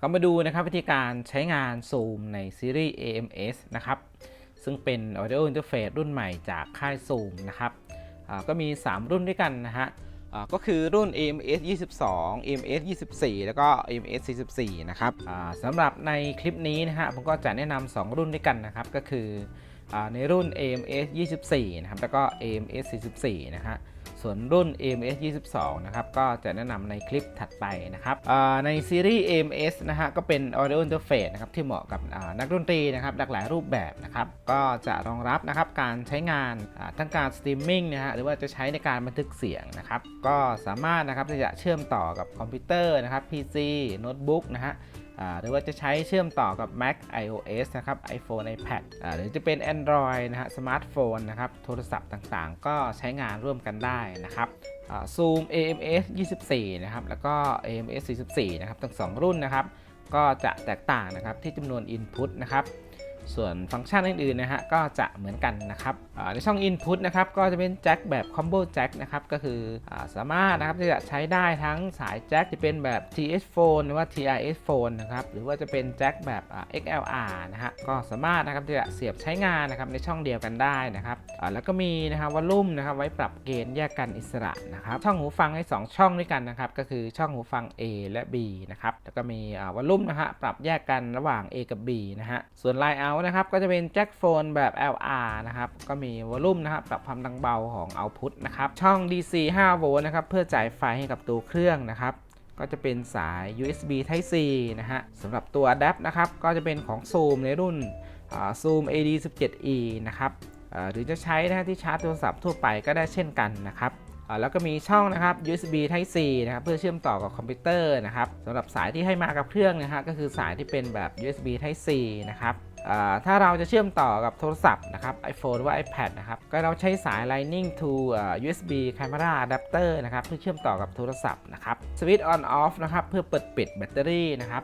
ก็มาดูนะครับวิธีการใช้งาน Zoom ในซีรีส์ AMS นะครับ ซึ่งเป็น Audio Interface รุ่นใหม่จากค่าย Zoom นะครับก็มี 3 รุ่นด้วยกันนะฮะก็คือรุ่น AMS 22 AMS 24 แล้วก็ AMS 44 นะครับสำหรับในคลิปนี้นะฮะผมก็จะแนะนำ2รุ่นด้วยกันนะครับ ก็คือในรุ่น AMS 24 นะครับ แล้วก็ AMS 44 นะฮะ ส่วนรุ่น AMS 22 นะครับ ก็จะแนะนำในคลิปถัดไปนะครับในซีรีส์ AMS นะฮะก็เป็น Audio Interface นะครับที่เหมาะกับนักดนตรีนะครับหลากหลายรูปแบบนะครับก็จะรองรับนะครับการใช้งานทั้งการสตรีมมิ่งนะฮะหรือว่าจะใช้ในการบันทึกเสียงนะครับก็สามารถนะครับที่จะเชื่อมต่อกับคอมพิวเตอร์นะครับ PC โน้ตบุ๊กนะฮะ หรือว่าจะใช้เชื่อมต่อกับ Mac iOS นะครับ iPhone iPad หรือจะเป็น Android นะฮะสมาร์ทโฟนนะครับโทรศัพท์ต่างๆ ก็ใช้งานร่วมกันได้นะครับ Zoom AMS 24 นะครับ แล้วก็ AMS 44 นะครับทั้งสองรุ่นนะครับ ก็จะแตกต่างนะครับที่จำนวน Input นะครับ ส่วนฟังก์ชันอื่นๆนะฮะก็จะเหมือนกันนะครับในช่อง Input นะครับก็จะเป็นแจ็คแบบ Combo Jack นะครับก็คืออสามารถนะครับที่จะใช้ได้ทั้งสายแจ็คที่เป็นแบบ TH phone หรือว่า TRS phone นะครับหรือว่าจะเป็นแจ็คแบบอ่า XLR นะฮะก็สามารถนะครับที่จะเสียบใช้งานนะครับในช่องเดียวกันได้นะครับแล้วก็มีนะครับวอลลุ่มนะครับไว้ปรับเกณฑ์แยกกันอิสระนะครับช่องหูฟังให้ 2 ช่องด้วยกันนะครับก็คือช่องหูฟัง A และ B นะครับแล้วก็มีวอลลุ่มนะฮะปรับแยกกันระหว่าง A กับ B นะฮะส่วน Line out นะครับ ก็จะเป็นแจ็คโฟนแบบ LR นะครับ ก็มีวอลลุ่มนะครับปรับความดังเบาของ Output นะครับ ช่อง DC 5 โวลต์นะครับ เพื่อจ่ายไฟให้กับตัวเครื่องนะครับ ก็จะเป็นสาย USB Type C นะฮะสำหรับตัว Adapt นะครับ ก็จะเป็นของ Zoom ในรุ่น Zoom AD 17E นะครับหรือจะใช้นะฮะที่ชาร์จโทรศัพท์ทั่วไปก็ได้เช่นกันนะครับแล้วก็มีช่องนะครับ USB Type C นะครับเพื่อเชื่อมต่อกับคอมพิวเตอร์นะครับสำหรับสายที่ให้มากับเครื่องนะฮะก็คือสายที่เป็นแบบ USB Type C นะครับ ถ้าเราจะเชื่อมต่อกับโทรศัพท์นะครับ iPhone หรือว่า iPad นะครับ ก็เราใช้สาย Lightning to USB Camera Adapter นะครับ เพื่อเชื่อมต่อกับโทรศัพท์นะครับสวิตช์ on off นะครับ เพื่อเปิดปิดแบตเตอรี่นะครับ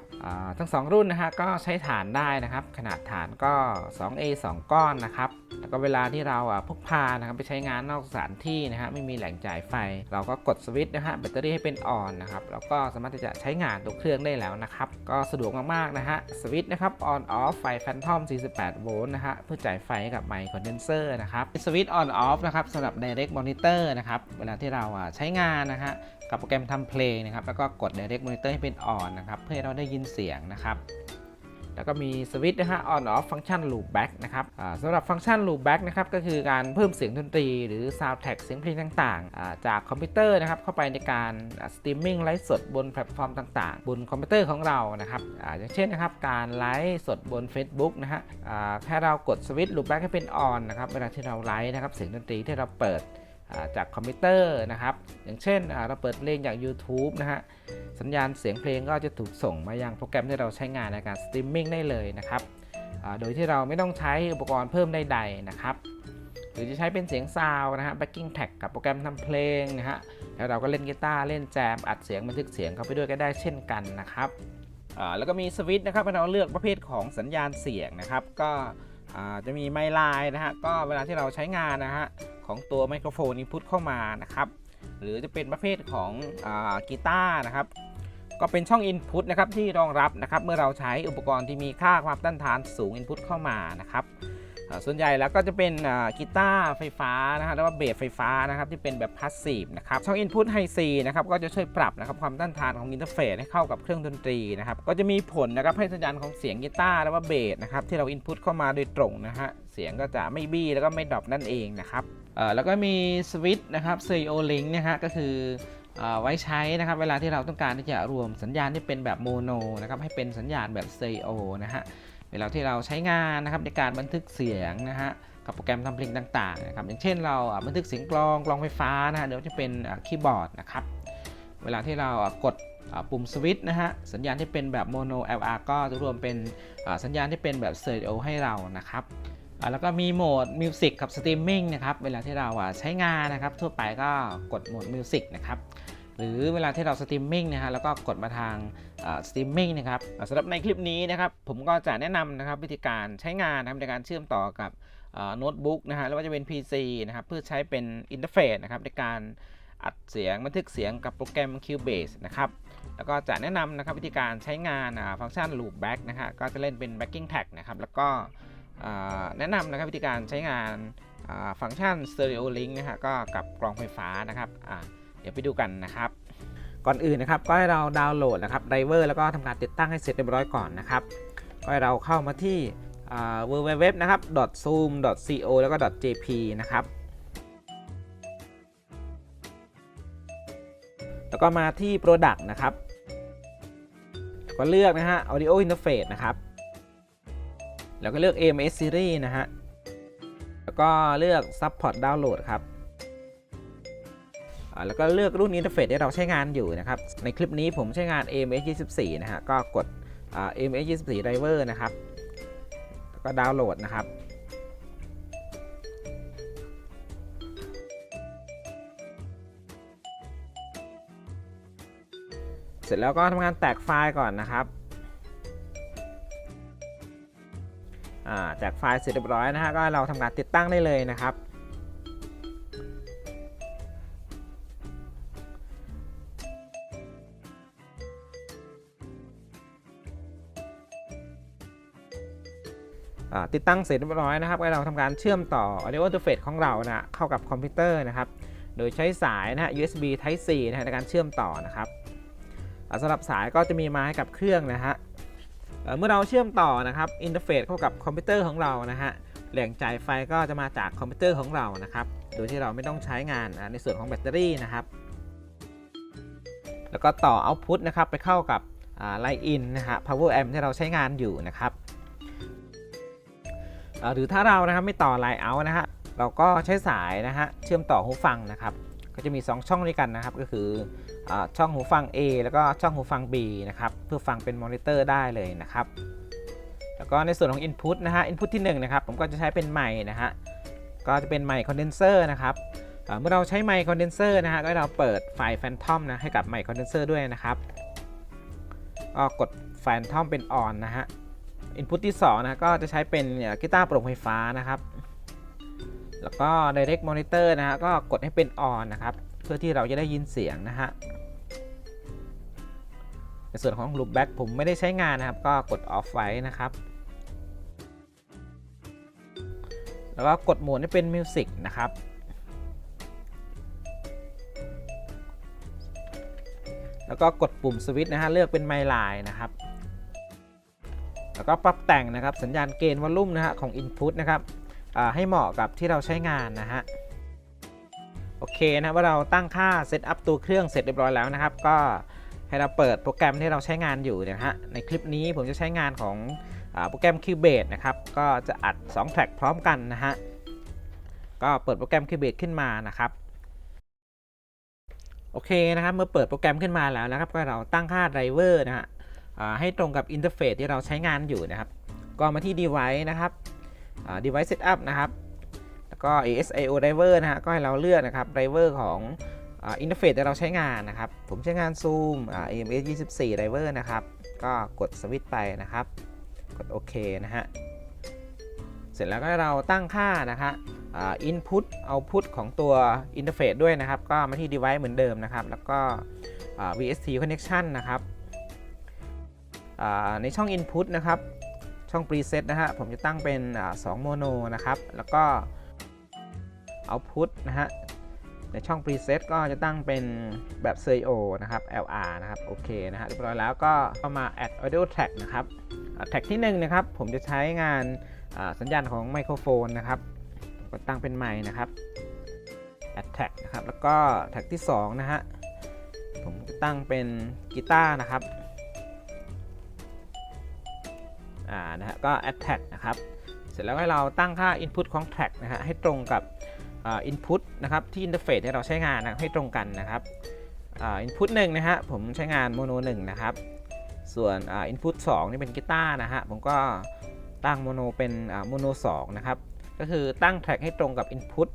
ทั้ง 2 รุ่นนะฮะก็ใช้ฐานได้นะครับ ขนาดฐานก็ 2A 2 ก้อนนะครับ แล้วก็เวลาที่เราอะพกพานะครับไปใช้งานนอกสถานที่นะฮะไม่มีแหล่งจ่ายไฟ เราก็กดสวิตช์นะฮะแบตเตอรี่ให้เป็นออนนะครับแล้วก็สามารถที่จะใช้งานตัวเครื่องได้แล้วนะครับ ก็สะดวกมากๆนะฮะสวิตช์นะครับ on off ไฟ Phantom 48 โวลต์นะฮะเพื่อจ่ายไฟให้กับไมค์คอนเดนเซอร์นะครับสวิตช์ on off นะครับสำหรับ direct monitor นะครับเวลาที่เราอะใช้งานนะฮะกับโปรแกรมทำเพลงนะครับแล้วก็กด direct monitor ให้เป็น on นะครับเพื่อให้เราได้ยินเสียงนะครับ แล้วก็มีสวิตช์นะฮะ on off ฟังก์ชัน loop back นะครับสำหรับฟังก์ชัน loop back นะครับก็คือการเพิ่มเสียงดนตรีหรือ sound track เสียงเพลงต่างๆ จากคอมพิวเตอร์นะครับเข้าไปในการสตรีมมิ่งไลฟ์สดบนแพลตฟอร์มต่างๆ บนคอมพิวเตอร์ของเรานะครับออย่างเช่นนะครับการไลฟ์สดบน Facebook นะฮะแค่เรากดสวิตช์ loop back ให้เป็น on นะครับเวลาที่เราไลฟ์นะครับเสียงดนตรีที่เราเปิด จากคอมพิวเตอร์นะครับ อย่างเช่นเราเปิดเพลงจาก YouTube นะฮะ สัญญาณเสียงเพลงก็จะถูกส่งมายังโปรแกรมที่เราใช้งานในการสตรีมมิ่งได้เลยนะครับโดยที่เราไม่ต้องใช้อุปกรณ์เพิ่มใดๆนะครับ หรือจะใช้เป็นเสียงซาวนะฮะ backing track กับโปรแกรมทำเพลงนะฮะ แล้วเราก็เล่นกีตาร์เล่นแจมอัดเสียงบันทึกเสียงเข้าไปด้วยก็ได้เช่นกันนะครับแล้วก็มีสวิตช์นะครับให้เราเลือกประเภทของสัญญาณเสียงนะครับ ก็ จะมีไมล์ไลน์นะฮะก็เวลาที่เราใช้งานนะฮะของตัวไมโครโฟนอินพุตเข้ามานะครับหรือจะเป็นประเภทของอกีตาร์นะครับก็เป็นช่อง Input นะครับที่รองรับนะครับเมื่อเราใช้อุปกรณ์ที่มีค่าความต้านทานสูง Input เข้ามานะครับ ส่วนใหญ่แล้วก็จะเป็นกีตาร์ไฟฟ้านะฮะแล้วก็เบสไฟฟ้านะครับที่เป็นแบบพาสซีฟนะครับช่อง Input High C นะครับก็จะช่วยปรับนะครับความต้านทานของอินเทอร์เฟซให้เข้ากับเครื่องดนตรีนะครับก็จะมีผลนะครับให้สัญญาณของเสียงกีตาร์แล้วก็เบสนะครับที่เรา Input เข้ามาโดยตรงนะฮะเสียงก็จะไม่บี้แล้วก็ไม่ดรอปนั่นเองนะครับแล้วก็มีสวิตช์นะครับ Stereo Link นะฮะก็คือไว้ใช้นะครับเวลาที่เราต้องการที่จะรวมสัญญาณที่เป็นแบบโมโนนะครับให้เป็นสัญญาณแบบเตอริโอนะฮะ เวลาที่เราใช้งานนะครับในการบันทึกเสียงนะฮะกับโปรแกรมทำเพลงต่างๆนะครับอย่างเช่นเราบันทึกเสียงกลองกลองไฟฟ้านะฮะเดี๋ยวจะเป็นคีย์บอร์ดนะครับเวลาที่เรากดปุ่มสวิตช์นะฮะสัญญาณที่เป็นแบบโมโน LR ก็จะรวมเป็นสัญญาณที่เป็นแบบเตอริโอให้เรานะครับแล้วก็มีโหมดมิวสิกกับสตรีมมิ่งนะครับเวลาที่เราใช้งานนะครับทั่วไปก็กดโหมดมิวสิกนะครับ รือเวลาที่เราสตรีมมิ่งนะฮะแล้วก็กดมาทางสตรีมมิ่งนะครับสำหรับในคลิปนี้นะครับผมก็จะแนะนำนะครับวิธีการใช้งานนะครับในการเชื่อมต่อกับโน้ตบุ๊กนะฮะแล้วก็จะเป็น PC นะครับเพื่อใช้เป็นอินเทอร์เฟซนะครับในการอัดเสียงบันทึกเสียงกับโปรแกรม Cubase นะครับแล้วก็จะแนะนำนะครับวิธีการใช้งานฟังก์ชัน loop back นะฮะก็จะเล่นเป็น backing tag นะครับแล้วก็แนะนำนะครับวิธีการใช้งานฟังก์ชัน stereo link นะฮะก็กับกรองไฟฟ้านะครับอ่า เดี๋ยวไปดูกันนะครับ ก่อนอื่นนะครับก็ให้เราดาวน์โหลดนะครับไดเวอร์แล้วก็ทำการติดตั้งให้เสร็จเรียบร้อยก่อนนะครับก็ให้เราเข้ามาที่ www นะครับ .zoom .co แล้วก็ .jp นะครับแล้วก็มาที่ Product นะครับก็เลือกนะฮะ Audio Interface นะครับ แล้วก็เลือก AMS Series นะฮะ แล้วก็เลือก Support Download ครับ แล้วก็เลือกรุ่นอินเทอร์เฟซที่เราใช้งานอยู่นะครับ ในคลิปนี้ผมใช้งาน AMS 24 นะฮะ ก็กดอ่า AMS 24 Driver นะครับ แล้วก็ดาวน์โหลดนะครับเสร็จแล้วก็ทำงานแตกไฟล์ก่อนนะครับ แตกไฟล์เสร็จเรียบร้อยนะฮะ ก็เราทำการติดตั้งได้เลยนะครับ ติดตั้งเสร็จเรียบร้อยนะครับเราทำการเชื่อมต่อ audio interface ของเรานะเข้ากับคอมพิวเตอร์นะครับ โดยใช้สายนะฮะ USB Type C นะฮะในการเชื่อมต่อนะครับสำหรับสายก็จะมีมาให้กับเครื่องนะฮะเเมื่อเราเชื่อมต่อนะครับอินเทอร์เฟซเข้ากับคอมพิวเตอร์ของเรานะฮะแหล่งจ่ายไฟก็จะมาจากคอมพิวเตอร์ของเรานะครับ โดยที่เราไม่ต้องใช้งานในส่วนของแบตเตอรี่นะครับ แล้วก็ต่อเอาพุตนะครับไปเข้ากับไลน์อินนะฮะ power amp ที่เราใช้งานอยู่นะครับ หรือถ้าเรานะครับไม่ต่อไลน์เอานะฮะเราก็ใช้สายนะฮะเชื่อมต่อหูฟังนะครับก็จะมี 2 ช่องด้วยกันนะครับ ก็คืออช่องหูฟัง A แล้วก็ช่องหูฟัง B นะครับเพื่อฟังเป็นมอนิเตอร์ได้เลยนะครับ แล้วก็ในส่วนของ Input นะฮะ Input ที่1นะครับผมก็จะใช้เป็นไมค์นะฮะก็จะเป็นไมค์คอนเดนเซอร์นะครับเมื่อเราใช้ไมค์คอนเดนเซอร์นะฮะก็เราเปิดไฟล์ Phantom นะให้กับไมค์คอนเดนเซอร์ด้วยนะครับก็กด Phantom เป็น on นะฮะ Input ที่2นะก็จะใช้เป็นกีตาร์โปร่งไฟฟ้านะครับ แล้วก็ Direct Monitor นะฮะก็กดให้เป็น on นะครับ เพื่อที่เราจะได้ยินเสียงนะฮะในส่วนของ Loopback ผมไม่ได้ใช้งานนะครับ ก็กด off ไว้นะครับ แล้วก็กดโหมดให้เป็น Music นะครับแล้วก็กดปุ่มสวิตช์นะฮะเลือกเป็น My Line นะครับ แล้วก็ปรับแต่งนะครับสัญญาณเกณฑ์วอลลุ่มนะฮะของ Input นะครับให้เหมาะกับที่เราใช้งานนะฮะโอเคนะว่าเราตั้งค่าเซตอัพตัวเครื่องเสร็จเรียบร้อยแล้วนะครับ ก็ให้เราเปิดโปรแกรมที่เราใช้งานอยู่นะฮะในคลิปนี้ผมจะใช้งานของอโปรแกรม Cubase นะครับก็จะอัด2แทร็กพร้อมกันนะฮะก็เปิดโปรแกรม Cubase ขึ้นมานะครับโอเคนะครับเมื่อเปิดโปรแกรมขึ้นมาแล้วนะครับก็เราตั้งค่าไดรเวอร์นะฮะ ให้ตรงกับอินเทอร์เฟซที่เราใช้งานอยู่นะครับ ก็มาที่ device นะครับ device setup นะครับ แล้วก็ ASIO driver นะฮะ ก็ให้เราเลือกนะครับ driver ของอินเทอร์เฟซที่เราใช้งานนะครับ ผมใช้งาน Zoom AMS 24 driver นะครับ ก็กดสวิตช์ไปนะครับ กดโอเคนะฮะ เสร็จแล้วก็เราตั้งค่านะคะอ่า input output ของตัวอินเทอร์เฟซด้วยนะครับ ก็มาที่ device เหมือนเดิมนะครับ แล้วก็ VST connection นะครับ ในช่อง Input นะครับ ช่อง Preset นะฮะ ผมจะตั้งเป็น2โมโนนะครับ แล้วก็ Output นะฮะ ในช่อง Preset ก็จะตั้งเป็นแบบ Stereo นะครับ LR นะครับ โอเคนะฮะ เรียบร้อยแล้วก็เข้ามา Add Audio Track นะครับ แท็กที่1นะครับ ผมจะใช้งานสัญญาณของไมโครโฟนนะครับ ก็ตั้งเป็นไมค์นะครับ Add Track นะครับ แล้วก็แท็กที่2นะฮะ ผมจะตั้งเป็นกีตาร์นะครับ อ่านะฮะก็ attack นะครับ เสร็จแล้วให้เราตั้งค่า input ของ track นะฮะให้ตรงกับอ่า input นะครับที่ interface ที่เราใช้งานนะให้ตรงกันนะครับอ่า input 1นะฮะผมใช้งาน mono 1นะครับส่วนอ่า input 2นี่เป็นกีตาร์นะฮะผมก็ตั้ง mono เป็นอ่า mono 2นะครับก็คือตั้ง track ให้ตรงกับ input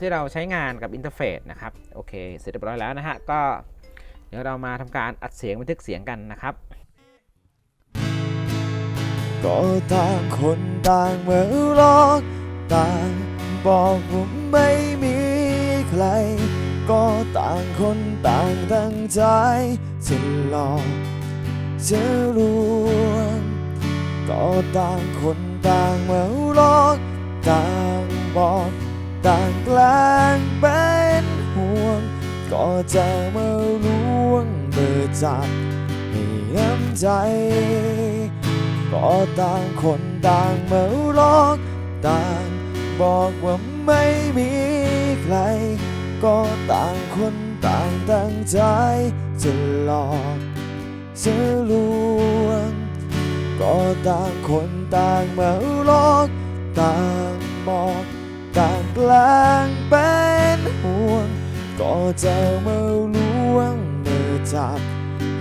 ที่เราใช้งานกับ interface นะครับ โอเค เสร็จเรียบร้อยแล้วนะฮะ ก็เดี๋ยวเรามาทำการอัดเสียงบันทึกเสียงกันนะครับ ก็ต่างคนต่างเมื่อรอกต่างบอกผมไม่มีใคร ก็ต่างคนต่างตั้งใจจะหลอกจะลวงก็ต่างคนต่างเมาหลอกต่างบอกต่างแกล้งเป็นห่วง ก็จะมาล้วงเบอร์จับให้น้ำใจ ก็ต่างคนต่างเมาหลอกต่างบอกว่าไม่มีใคร ก็ต่างคนต่างตั้งใจจะหลอกจะลวง ก็ต่างคนต่างเมาหลอกต่างบอกต่างแกล้งเป็นห่วง ก็จะเมาลวงมือจับ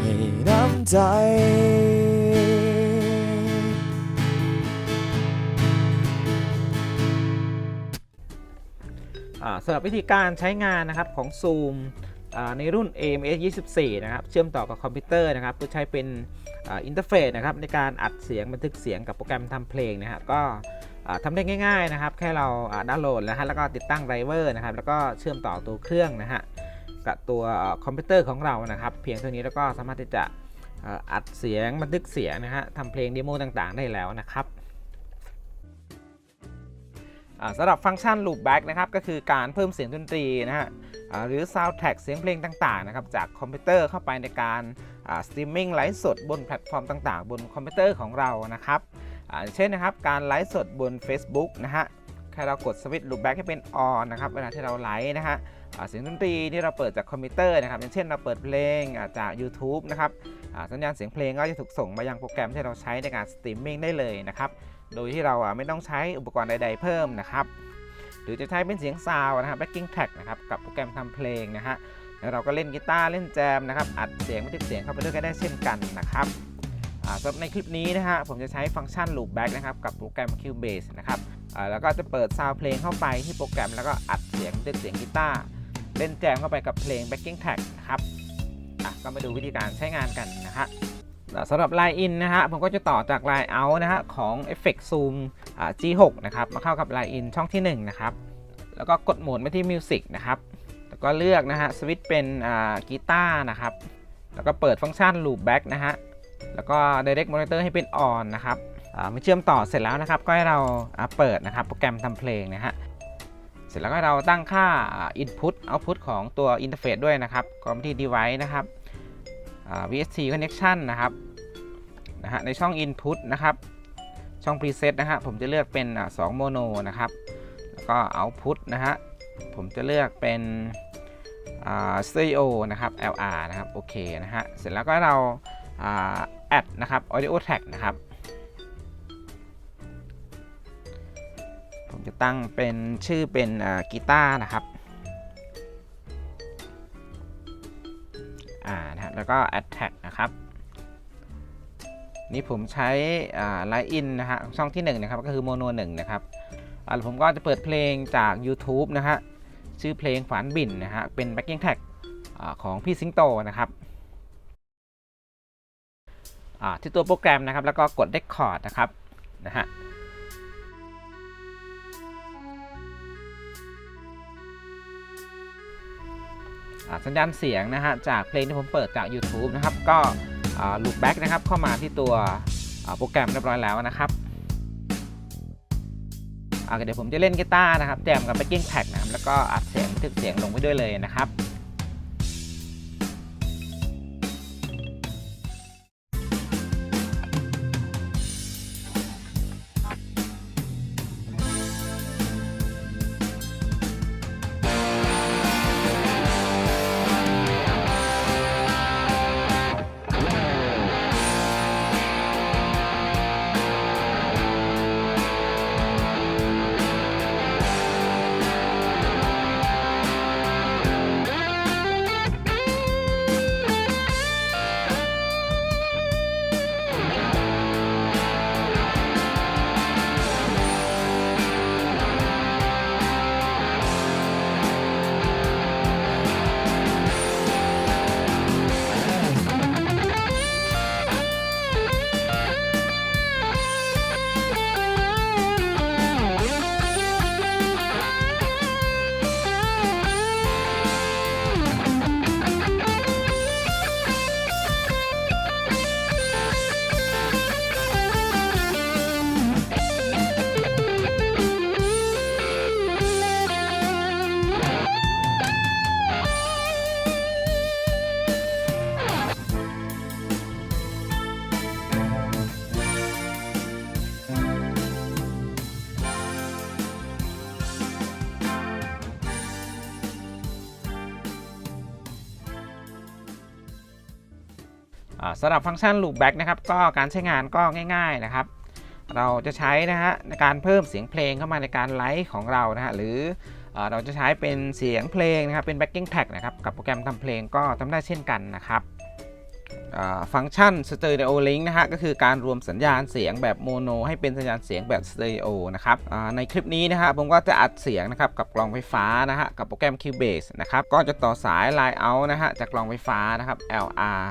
ให้น้ำใจ สำหรับวิธีการใช้งานนะครับของ Zoom ในรุ่น AMS 24 นะครับ เชื่อมต่อกับคอมพิวเตอร์นะครับเพื่อใช้เป็นอินเทอร์เฟซนะครับในการอัดเสียงบันทึกเสียงกับโปรแกรมทำเพลงนะฮะก็ทำได้ง่าย ๆนะครับ แค่เราดาวน์โหลดนะฮะแล้วก็ติดตั้งไดรเวอร์นะครับ แล้วก็เชื่อมต่อตัวเครื่องนะฮะกับตัวคอมพิวเตอร์ของเรานะครับ เพียงเท่านี้แล้วก็สามารถที่จะอัดเสียงบันทึกเสียงนะฮะทำเพลงเดโมต่างๆ ได้แล้วนะครับ สำหรับฟังก์ชัน loopback นะครับก็คือการเพิ่มเสียงดนตรีนะฮะหรือ soundtrack เสียงเพลงต่างๆนะครับจากคอมพิวเตอร์เข้าไปในการสตรีมมิ่งไลฟ์สดบนแพลตฟอร์มต่างๆ บนคอมพิวเตอร์ของเรานะครับเช่นนะครับการไลฟ์สดบน Facebook นะฮะแค่เรากดสวิตช์ loopback ให้เป็น on นะครับเวลาที่เราไลฟ์นะฮะเสียงดนตรีที่เราเปิดจากคอมพิวเตอร์นะครับอย่างเช่นเราเปิดเพลงจาก YouTube นะครับสัญญาณเสียงเพลงก็จะถูกส่งมายังโปรแกรมที่เราใช้ในการสตรีมมิ่งได้เลยนะครับ โดยที่เราอะไม่ต้องใช้อุปกรณ์ใด ๆ เพิ่มนะครับหรือจะใช้เป็นเสียงซาวนะครับ backing track นะครับกับโปรแกรมทำเพลงนะฮะแล้วเราก็เล่นกีตาร์เล่นแจมนะครับอัดเสียงบันทึกเสียงเข้าไปด้วยก็ได้เช่นกันนะครับสำหรับในคลิปนี้นะฮะผมจะใช้ฟังก์ชัน loopback นะครับกับโปรแกรม Cubase นะครับแล้วก็จะเปิดซาวเพลงเข้าไปที่โปรแกรมแล้วก็อัดเสียงบันทึกเสียงกีตาร์เล่นแจมเข้าไปกับเพลง backing track นะครับก็มาดูวิธีการใช้งานกันนะฮะ สำหรับ Line In นะฮะผมก็จะต่อจาก Line Out นะฮะของ Effect Zoom G6 นะครับมาเข้ากับ Line In ช่องที่ 1 นะครับ แล้วก็กดโหมดไปที่ Music นะครับ แล้วก็เลือกนะฮะสวิตช์เป็นกีตาร์นะครับ แล้วก็เปิดฟังก์ชัน Loopback นะฮะแล้วก็ Direct Monitor ให้เป็น On นะครับอ่าเมื่อเชื่อมต่อเสร็จแล้วนะครับ ก็ให้เราเปิดนะครับโปรแกรมทำเพลงนะฮะเสร็จแล้วก็เราตั้งค่าอ่า Input Output ของตัว Interface ด้วยนะครับก็ไปที่ Device นะครับ VST Connection นะครับนะฮะในช่อง Input นะครับช่อง Preset นะฮะผมจะเลือกเป็นอ่า2 Mono นะครับแล้วก็ Output นะฮะผมจะเลือกเป็น stereo นะครับ LR นะครับโอเคนะฮะเสร็จแล้วก็เราอ่า add นะครับ Audio Track นะครับผมจะตั้งเป็นชื่อเป็นกีตาร์นะครับ แล้วก็ attack นะครับ นี่ผมใช้ไลน์อินนะฮะช่องที่ 1 นะครับ ก็คือโมโน1นะครับผมก็จะเปิดเพลงจาก YouTube นะฮะชื่อเพลงฝันบินนะฮะเป็น backing track ของพี่สิงโตนะครับที่ตัวโปรแกรมนะครับ แล้วก็กด record นะครับนะฮะ สัญญาณเสียงนะฮะจากเพลงที่ผมเปิดจาก YouTube นะครับ ก็ลูปแบ็กนะครับเข้ามาที่ตัวโปรแกรมเรียบร้อยแล้วนะครับเดี๋ยวผมจะเล่นกีตาร์นะครับแจมกับแบ็กกิ้งแพ็กนะครับแล้วก็อัดเสียงบันทึกเสียงลงไปด้วยเลยนะครับ สำหรับฟังก์ชัน loopback นะครับก็การใช้งานก็ง่าย ๆนะครับ เราจะใช้นะฮะในการเพิ่มเสียงเพลงเข้ามาในการไลฟ์ของเรานะฮะหรือเอ่อเราจะใช้เป็นเสียงเพลงนะครับเป็น backing track นะครับกับโปรแกรมทำเพลงก็ทำได้เช่นกันนะครับ ฟังก์ชัน stereo link นะฮะก็คือการรวมสัญญาณเสียงแบบโมโนให้เป็นสัญญาณเสียงแบบสเตอริโอนะครับในคลิปนี้นะฮะผมก็จะอัดเสียงนะครับกับกล่องไฟฟ้านะฮะกับโปรแกรม Cubase นะครับก็จะต่อสาย line out นะฮะจากกล่องไฟฟ้านะครับ LR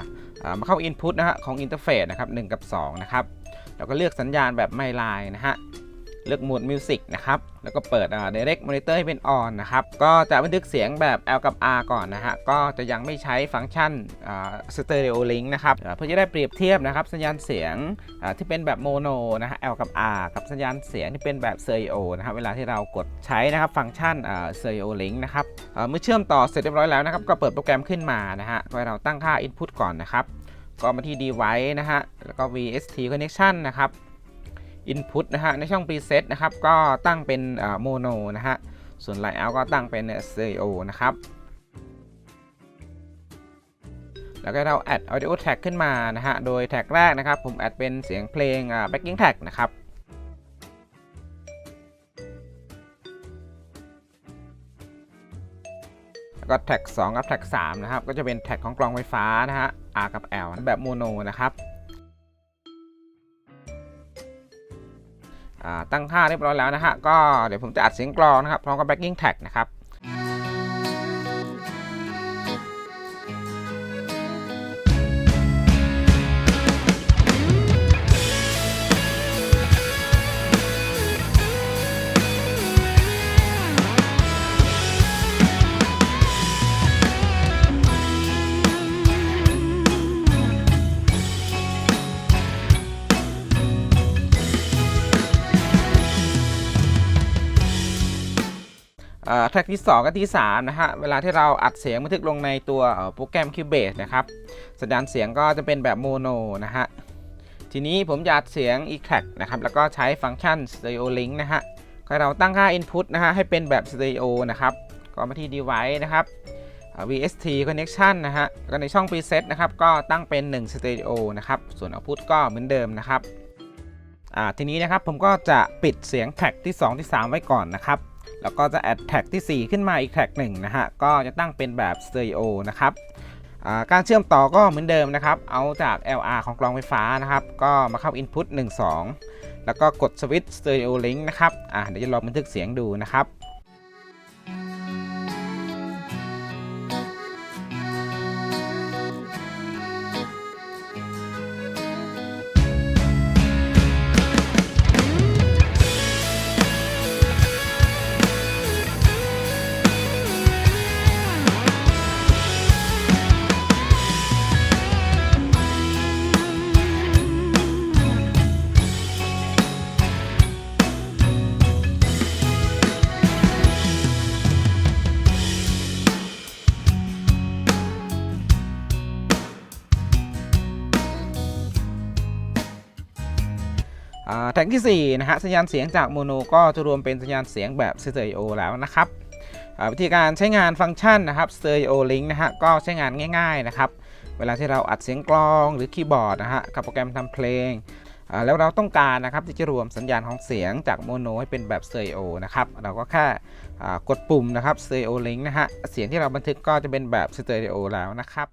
มาเข้า input นะฮะของอินเทอร์เฟซนะครับ1กับ2นะครับเราก็เลือกสัญญาณแบบไม่ไลน์นะฮะ เลือกโหมดมิวสิกนะครับ แล้วก็เปิด direct monitor ให้เป็น on นะครับ ก็จะบันทึกเสียงแบบ L กับ R ก่อนนะฮะ ก็จะยังไม่ใช้ฟังก์ชัน stereo link นะครับ เพื่อจะได้เปรียบเทียบนะครับ สัญญาณเสียงที่เป็นแบบโมโนนะฮะ L กับ R กับสัญญาณเสียงที่เป็นแบบ stereo นะครับ เวลาที่เรากดใช้นะครับฟังก์ชัน stereo link นะครับเมื่อเชื่อมต่อเสร็จเรียบร้อยแล้วนะครับ ก็เปิดโปรแกรมขึ้นมานะฮะก็ให้เราตั้งค่า input ก่อนนะครับ ก็มาที่ device นะฮะ แล้วก็ VST connection นะครับ input นะฮะในช่อง preset นะครับก็ตั้งเป็นโมโนนะฮะส่วน layout ก็ตั้งเป็น stereo นะครับแล้วก็เรา add audio tag ขึ้นมานะฮะ โดยแท็กแรกนะครับ ผม add เป็นเสียงเพลง backing tag นะครับ แล้วก็แท็ก 2 กับแท็ก 3 นะครับ ก็จะเป็นแท็กของกลองไฟฟ้านะฮะ R กับ L แบบโมโนนะครับ ตั้งค่าเรียบร้อยแล้วนะฮะก็เดี๋ยวผมจะอัดเสียงกลองนะครับพร้อมกับ backing tag นะครับ แทร็กที่ 2 กับที่ 3 นะฮะ เวลาที่เราอัดเสียงบันทึกลงในตัวโปรแกรม Cubase นะครับสัญญาณเสียงก็จะเป็นแบบโมโนนะฮะ ทีนี้ผมจะอัดเสียงอีกแทร็กนะครับ แล้วก็ใช้ฟังก์ชัน Stereo Link นะฮะให้เราตั้งค่า Input นะฮะ ให้เป็นแบบ Stereo นะครับ ก็มาที่ Device นะครับ VST Connection นะฮะแล้วก็ในช่อง Preset นะครับ ก็ตั้งเป็น 1 Stereo นะครับ ส่วน Output ก็เหมือนเดิมนะครับ อ่า ทีนี้นะครับผมก็จะปิดเสียงแทร็กที่ 2 ที่ 3 ไว้ก่อนนะครับ แล้วก็จะแอดแท็กที่ 4 ขึ้นมาอีกแท็กหนึ่งนะฮะ ก็จะตั้งเป็นแบบสเตอริโอนะครับการเชื่อมต่อก็เหมือนเดิมนะครับ เอาจาก LR ของกลองไฟฟ้านะครับ ก็มาเข้า Input 1 2 แล้วก็กดสวิตช์ Stereo Link นะครับอ่าเดี๋ยวจะลองบันทึกเสียงดูนะครับ แท็กที่ 4 นะฮะ สัญญาณเสียงจากโมโนก็จะรวมเป็นสัญญาณเสียงแบบสเตอริโอแล้วนะครับวิธีการใช้งานฟังก์ชันนะครับ Stereo Link นะฮะ ก็ใช้งานง่ายๆนะครับ เวลาที่เราอัดเสียงกลองหรือคีย์บอร์ดนะฮะ กับโปรแกรมทำเพลง แล้วเราต้องการนะครับที่จะรวมสัญญาณของเสียงจากโมโนให้เป็นแบบสเตอริโอนะครับ เราก็แค่กดปุ่มนะครับ Stereo Link นะฮะ เสียงที่เราบันทึกก็จะเป็นแบบสเตอริโอแล้วนะครับ